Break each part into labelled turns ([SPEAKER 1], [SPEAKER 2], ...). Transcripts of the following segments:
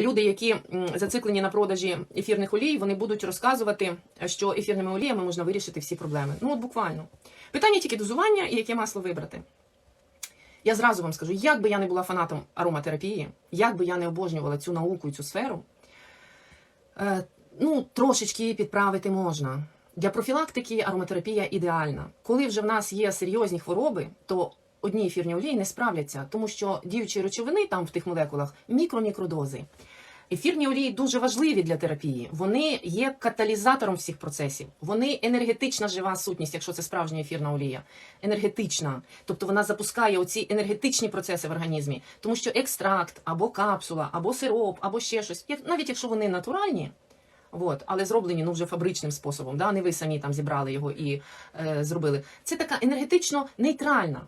[SPEAKER 1] люди, які зациклені на продажі ефірних олій, вони будуть розказувати, що ефірними оліями можна вирішити всі проблеми. Ну от буквально. Питання тільки дозування і яке масло вибрати. Я зразу вам скажу, як би я не була фанатом ароматерапії, як би я не обожнювала цю науку і цю сферу, е, ну, трошечки її підправити можна. Для профілактики ароматерапія ідеальна. Коли вже в нас є серйозні хвороби, то одні ефірні олії не справляться, тому що діючі речовини там в тих молекулах мікро-мікродози. Ефірні олії дуже важливі для терапії. Вони є каталізатором всіх процесів. Вони енергетична жива сутність, якщо це справжня ефірна олія. Енергетична. Тобто вона запускає оці енергетичні процеси в організмі. Тому що екстракт, або капсула, або сироп, або ще щось, навіть якщо вони натуральні, От, але зроблені ну вже фабричним способом. Да? Не ви самі там зібрали його і е, зробили. Це така енергетично нейтральна.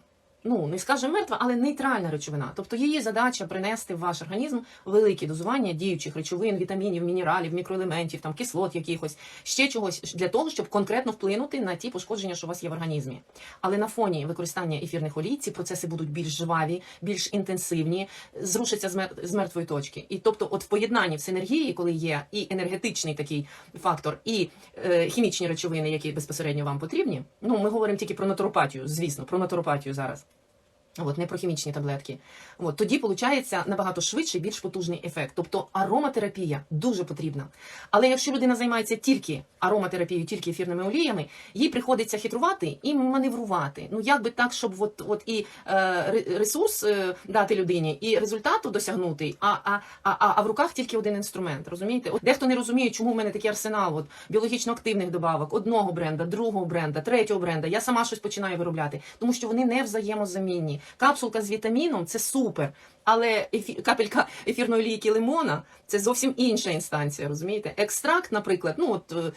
[SPEAKER 1] Ну, не скажемо мертва, але нейтральна речовина. Тобто її задача принести в ваш організм великі дозування діючих речовин, вітамінів, мінералів, мікроелементів, там кислот якихось, ще чогось для того, щоб конкретно вплинути на ті пошкодження, що у вас є в організмі. Але на фоні використання ефірних олій ці процеси будуть більш жваві, більш інтенсивні, зрушаться з мертвої точки. І тобто, от в поєднанні в синергії, коли є і енергетичний такий фактор, і е, хімічні речовини, які безпосередньо вам потрібні. Ну, ми говоримо тільки про натуропатію, звісно, про натуропатію зараз. От, не про хімічні таблетки. От, тоді виходить набагато швидший, більш потужний ефект. Тобто ароматерапія дуже потрібна. Але якщо людина займається тільки ароматерапією, тільки ефірними оліями, їй приходиться хитрувати і маневрувати. Ну як би так, щоб от, от і е, ресурс е, дати людині, і результату досягнути, а, а, а, а в руках тільки один інструмент. Розумієте? От дехто не розуміє, чому в мене такий арсенал от, біологічно активних добавок, одного бренда, другого бренда, третього бренда. Я сама щось починаю виробляти, тому що вони не взаємозамінні. Капсулка з вітаміном це супер. Але ефі... капелька ефірної олійки лимона це зовсім інша інстанція, розумієте? Екстракт, наприклад, ну от е,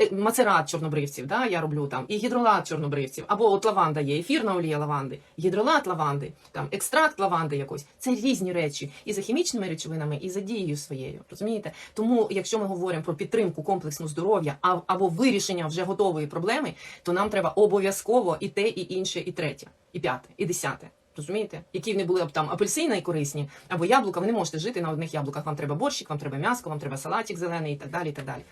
[SPEAKER 1] е, мацерат чорнобривців, да, я роблю там, і гідролат чорнобривців, або от лаванда є, ефірна олія лаванди, гідролат лаванди, там екстракт лаванди якось. Це різні речі і за хімічними речовинами, і за дією своєю. Розумієте? Тому, якщо ми говоримо про підтримку комплексну здоров'я або вирішення вже готової проблеми, то нам треба обов'язково і те, і інше, і третє, і п'яте, і десяте. Розумієте, які вони були б там апельсини і корисні, або яблука, ви не можете жити на одних яблуках. Вам треба борщик, вам треба м'яско, вам треба салатик зелений і так далі. І так далі.